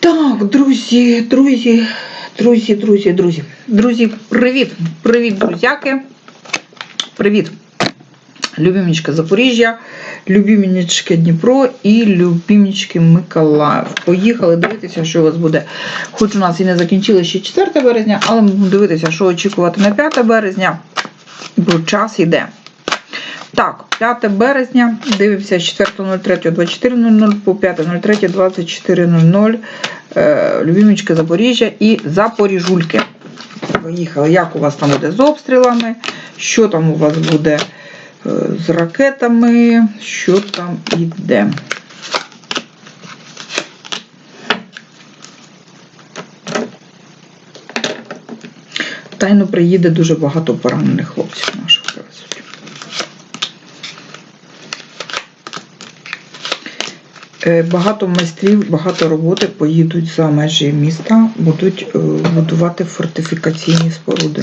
Так, друзі, друзі, друзі, друзі, друзі. Друзі, привіт! Привіт, друзяки. Привіт. Любімічка Запоріжжя, любімічки Дніпро і любімічки Миколаїв. Поїхали дивитися, що у вас буде. Хоч у нас і не закінчили ще 4 березня, але будемо дивитися, що очікувати на 5 березня, бо час йде. Так, 5 березня, дивимося з 4.03.24.00 по 5.03.24.00. Е, Любімічки Запоріжжя і Запоріжульки. Поїхали. Як у вас там буде з обстрілами? Що там у вас буде е, з ракетами? Що там іде? Тайно приїде дуже багато поранених хлопців Багато майстрів, багато роботи поїдуть за межі міста, будуть е, будувати фортифікаційні споруди,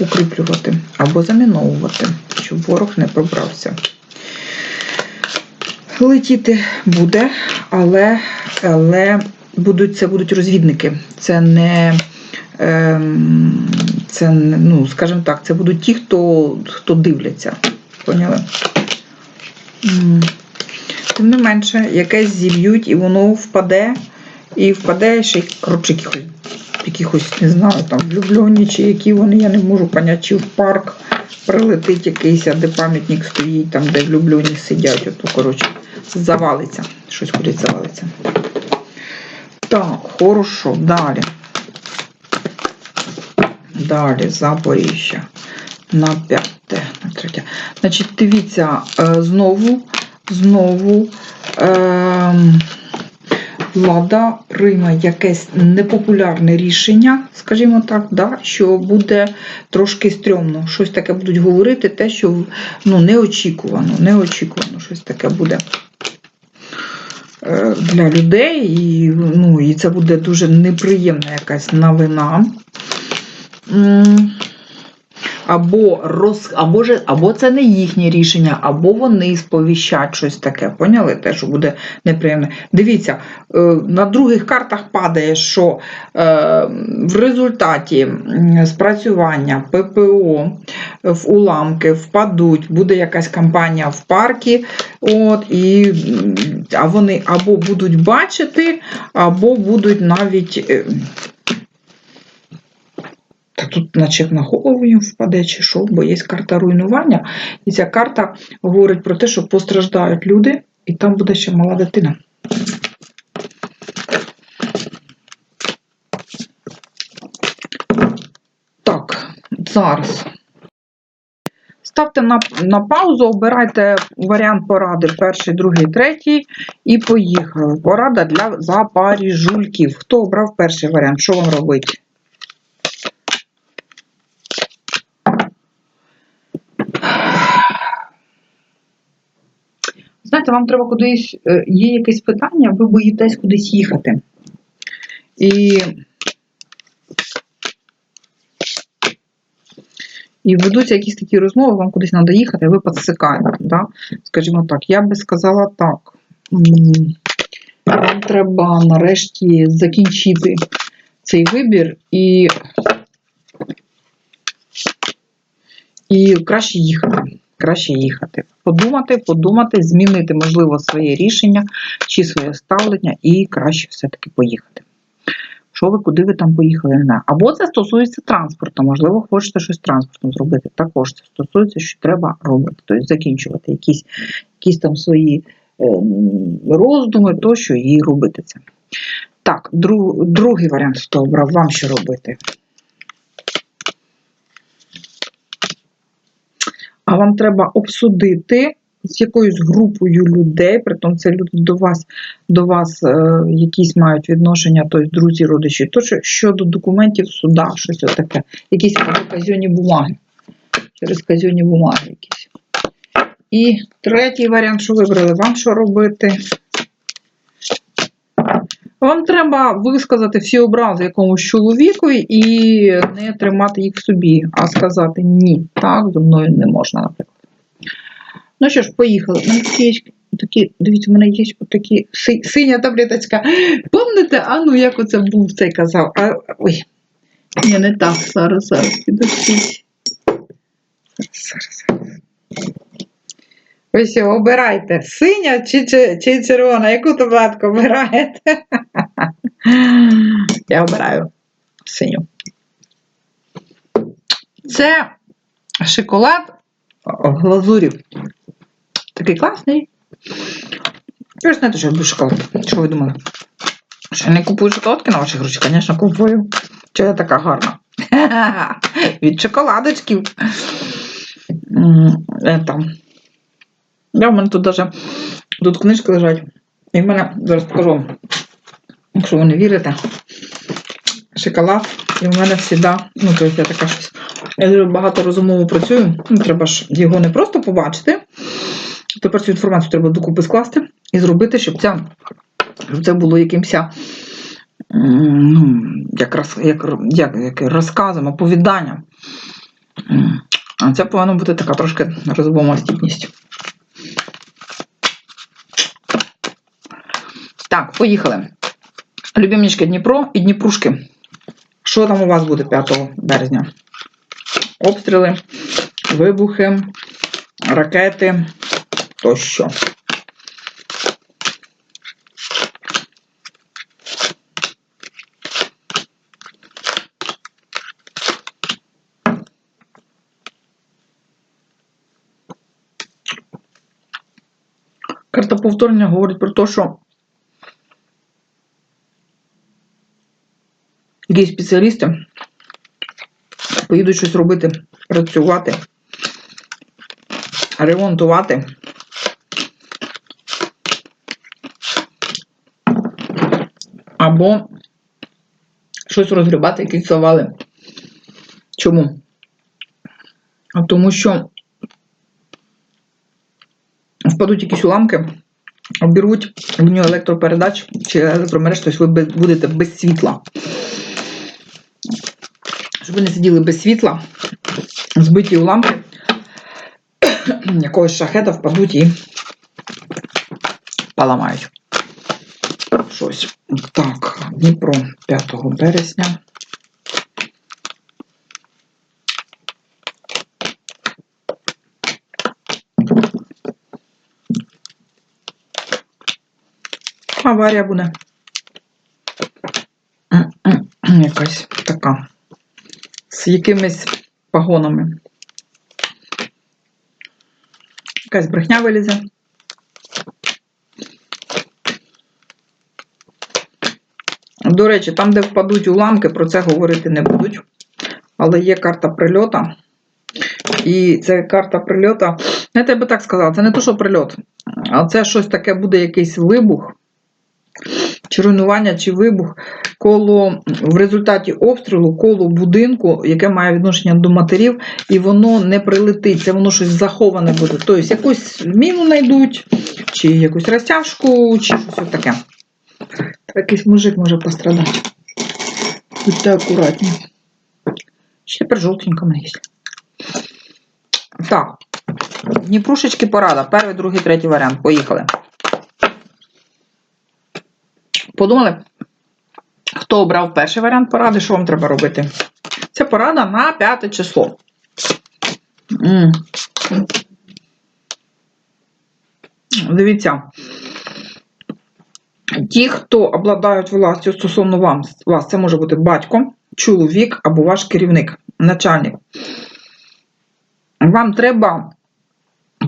укріплювати або заміновувати, щоб ворог не пробрався. Летіти буде, але, але будуть, це будуть розвідники. Це не, ем, це ну, скажімо так, це будуть ті, хто, хто дивляться. Поняли? Тим не менше, якесь зіб'ють і воно впаде, і впаде ще й коротше якихось, не знаю, там влюблені, чи які вони, я не можу поняти, чи в парк прилетить якийсь, а де пам'ятник стоїть, там, де влюблені сидять, ото, коротше, завалиться. Щось кудись завалиться. Так, хорошо, далі. Далі, Запоріжжя. На п'яте, на третє. Значить, дивіться, е, знову, знову е, влада прийме якесь непопулярне рішення, скажімо так, да, що буде трошки стрьомно. Щось таке будуть говорити, те, що ну, неочікувано, неочікувано щось таке буде е, для людей, і, ну, і це буде дуже неприємна якась новина. Або, роз, або, же, або це не їхнє рішення, або вони сповіщать щось таке. Поняли? Те, що буде неприємне. Дивіться, е, на других картах падає, що е, в результаті спрацювання ППО в уламки впадуть, буде якась кампанія в паркі, от, і, а вони або будуть бачити, або будуть навіть. Тут, наче на голову їм впаде, чи що, бо є карта руйнування. І ця карта говорить про те, що постраждають люди, і там буде ще мала дитина. Так, зараз. Ставте на, на паузу, обирайте варіант поради перший, другий, третій. І поїхали. Порада для запаріжульків. Хто обрав перший варіант? Що вам робити? Знаєте, вам треба кудись, е, є якесь питання, ви боїтесь кудись їхати. І, і ведуться якісь такі розмови, вам кудись треба їхати, ви підсикаєте. Да? Скажімо так, я би сказала так. Вам треба нарешті закінчити цей вибір і, і краще їхати. Краще їхати. Подумати, подумати, змінити, можливо, своє рішення чи своє ставлення, і краще все-таки поїхати. Що ви, куди ви там поїхали, не. Або це стосується транспорту, можливо, хочете щось транспортом зробити. Також це стосується, що треба робити. Тобто закінчувати якісь, якісь там свої ем, роздуми, тощо і робити це. Так, друг, другий варіант, хто обрав, вам що робити? А вам треба обсудити з якоюсь групою людей, притом це люди до вас, до вас е, якісь мають відношення, тобто друзі, родичі, то що щодо документів суда, щось таке, якісь казйоні бумаги, через казйоні бумаги якісь. І третій варіант, що вибрали, вам що робити? Вам треба висказати всі образи якомусь чоловікові і не тримати їх в собі, а сказати ні, так, зі мною не можна, наприклад. Ну що ж, поїхали. Такі, дивіться, у мене є такі си, синя таблеточка. Помните, а ну як оце був цей казав? А, ой. Ні, не так. Зараз, зараз, підождіть. Зараз, зараз. Ось обирайте, синя чи, чи, чи червона, яку таблетку обираєте? Я обираю синю. Це шоколад в глазурі. Такий класний. Ж знаєте, що я люблю шоколад. Що ви думали? Що я не купую шоколадки на ваші гроші? Звісно, купую. Чого я така гарна? Від шоколадочків. Е, Там. Я в мене тут даже тут книжки лежать. І в мене зараз покажу якщо ви не вірите. Шоколад. І в мене завжди, ну, тобто я така щось. Я дуже багато розумово працюю. Ну, треба ж його не просто побачити. Тепер цю інформацію треба докупи скласти і зробити, щоб ця, щоб це було якимось ну, як, як, як, як розказом, оповіданням. А це повинна бути така трошки розумова здібність. Так, поїхали. Любімнички Дніпро і Дніпрушки. Що там у вас буде 5 березня? Обстріли, вибухи, ракети тощо. Карта повторення говорить про те, що якісь спеціалісти поїдуть щось робити, працювати, ремонтувати. Або щось розгрібати, якісь завали. Чому? Тому що впадуть якісь уламки, обірвуть лінію електропередач чи електромереж, тобто ви будете без світла. Щоб ви не сиділи без світла, збиті уламки якогось шахета впадуть і поламають. Щось. Так, Дніпро 5 березня. Аварія буде. Якась така. З якимись погонами. Якась брехня вилізе. До речі, там, де впадуть уламки, про це говорити не будуть. Але є карта прильота. І це карта прильота. Я би так сказала, це не то, що прильот, а це щось таке буде якийсь вибух, чи руйнування, чи вибух коло в результаті обстрілу коло будинку, яке має відношення до матерів, і воно не прилетить, це воно щось заховане буде. Тобто якусь міну знайдуть, чи якусь розтяжку, чи щось таке. Якийсь мужик може пострадати. Будьте акуратні. Ще тепер жовтенько мене є. Так. Дніпрушечки порада. Перший, другий, третій варіант. Поїхали. Подумали? Хто обрав перший варіант поради, що вам треба робити? Це порада на п'яте число. М. Дивіться. Ті, хто обладають властю стосовно вам, вас, це може бути батько, чоловік або ваш керівник, начальник. Вам треба,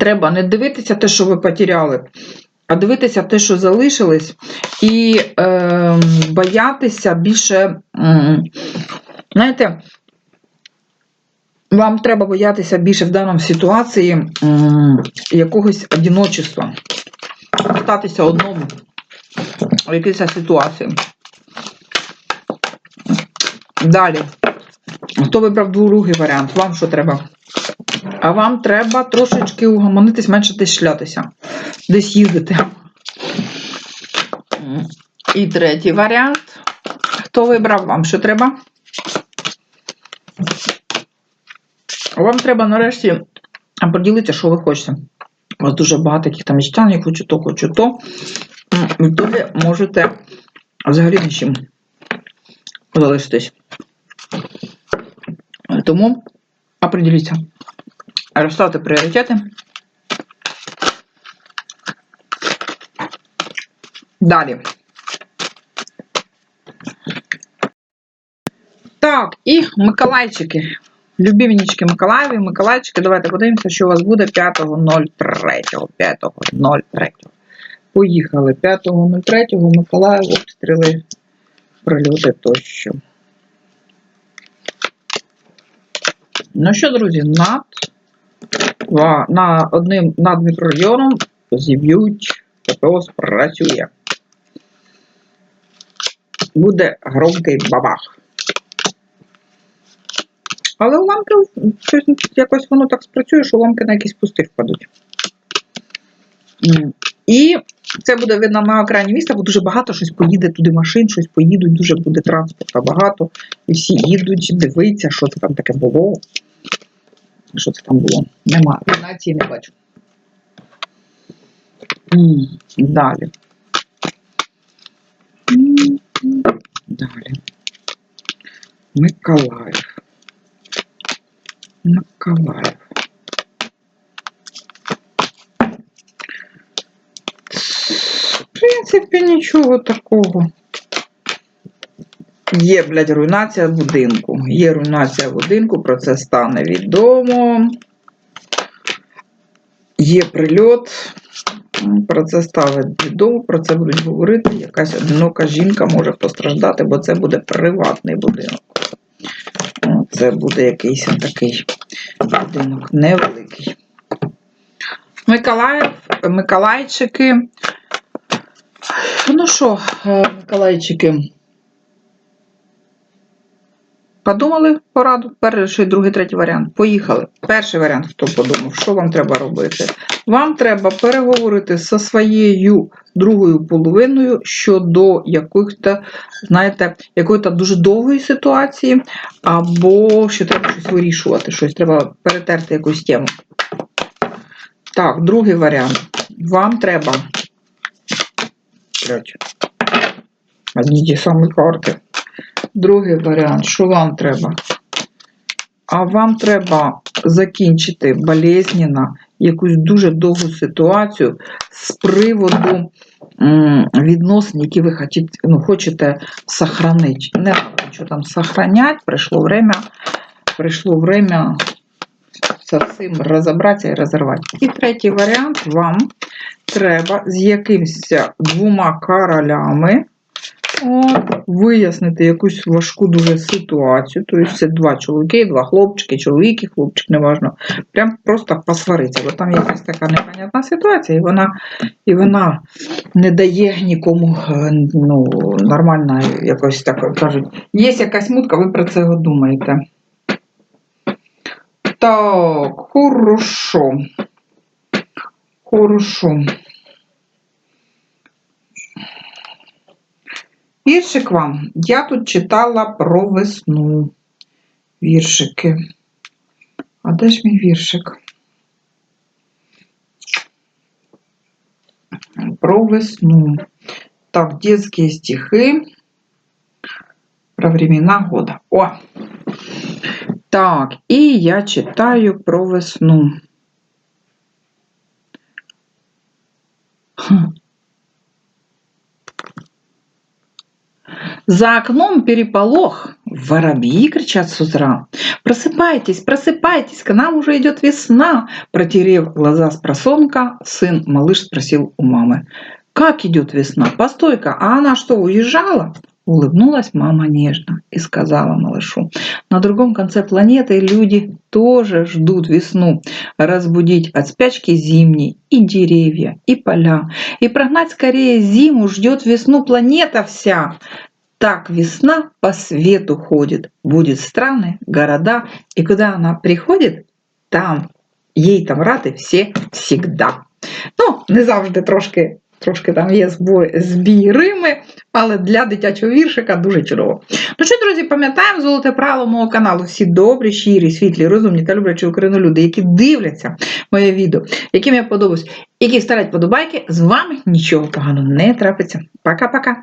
треба не дивитися те, що ви потеряли, а дивитися те, що залишилось, і е, боятися більше, знаєте, вам треба боятися більше в даному ситуації якогось одиночества. Остатися одному в якійсь ситуації. Далі. Хто вибрав другий варіант? Вам що треба? А вам треба трошечки угомонитись, менше десь шлятися. Десь їздити. І третій варіант. Хто вибрав вам що треба? Вам треба нарешті поділитися, що ви хочете. у вас дуже багато яких там мечтань, я хочу то, хочу то. М, В ітогі можете взагалі нічим залишитись. Тому определіться. Розставте пріоритети. Далі. Так, і Миколайчики. Любімнічки Миколаєві, Миколайчики. Давайте подивимося, що у вас буде 5.03. 5.03. Поїхали. 5.03 Миколаїв, обстріли, прильоти тощо. Ну що, друзі, над, на одним над мікрорайоном зіб'ють ППО спрацює. Буде громкий бабах. Але уламки щось якось воно так спрацює, що уламки на якісь пусти впадуть. І це буде видно на екрані міста, бо дуже багато щось поїде туди машин, щось поїдуть, дуже буде транспорту багато. І всі їдуть, дивиться, що це там таке було. Що це там було? Нема. Нації не бачу. Далі. Далі. Миколаїв. Миколаїв. В принципі, нічого такого. Є, блядь, руйнація будинку. Є руйнація будинку, про це стане відомо. Є прильот, про це стане відомо, про це будуть говорити. Якась одинока жінка може постраждати, бо це буде приватний будинок. Це буде якийсь такий будинок невеликий. Миколаїв, Миколайчики. Ну що, е, Миколайчики? Подумали пораду? Перший, другий, третій варіант. Поїхали. Перший варіант, хто подумав, що вам треба робити? Вам треба переговорити зі своєю другою половиною щодо яких-то, знаєте, якої-то дуже довгої ситуації, або що треба щось вирішувати, щось треба перетерти якусь тему. Так, другий варіант. Вам треба. Одні ті самі карти. Другий варіант, що вам треба? А вам треба закінчити болезненно якусь дуже довгу ситуацію з приводу відносин, які ви хочете, ну, хочете сохранити. Не нічого там сохранять, прийшло время, прийшло время з цим розібратися і розірвати. І третій варіант вам треба з якимось двома королями вияснити якусь важку дуже ситуацію. Тобто це два чоловіки, два хлопчики, чоловік і хлопчик, неважно. Прям просто посваритися, бо там якась така непонятна ситуація, і вона, і вона не дає нікому е, ну, нормально якось так кажуть. Є якась мутка, ви про це думаєте. Так, хорошо. Хорошо. Віршик вам. Я тут читала про весну. Віршики. А де ж мій віршик? Про весну. Так, детские стихи про времена года. О! Так, і я читаю про весну. За окном переполох, воробьи кричат с утра. Просыпайтесь, просыпайтесь, к нам уже идет весна. Протерев глаза с просонка, сын малыш спросил у мамы. Как идет весна? Постой-ка, а она что, уезжала? Улыбнулась мама нежно и сказала малышу. На другом конце планеты люди тоже ждут весну. Разбудить от спячки зимней и деревья, и поля. И прогнать скорее зиму ждет весну планета вся. Так весна по свету ходит, будет страны, города, и куда она приходит, там їй там рати всі всігда. Ну, не завжди трошки, трошки там є збій але для дитячого віршика дуже чудово. Ну що, друзі, пам'ятаємо золоте правило мого каналу. Всі добрі, щирі, світлі, розумні та люблячі Україну люди, які дивляться моє відео, яким я подобаюсь, які ставлять подобайки, з вами нічого поганого не трапиться. Пока-пока.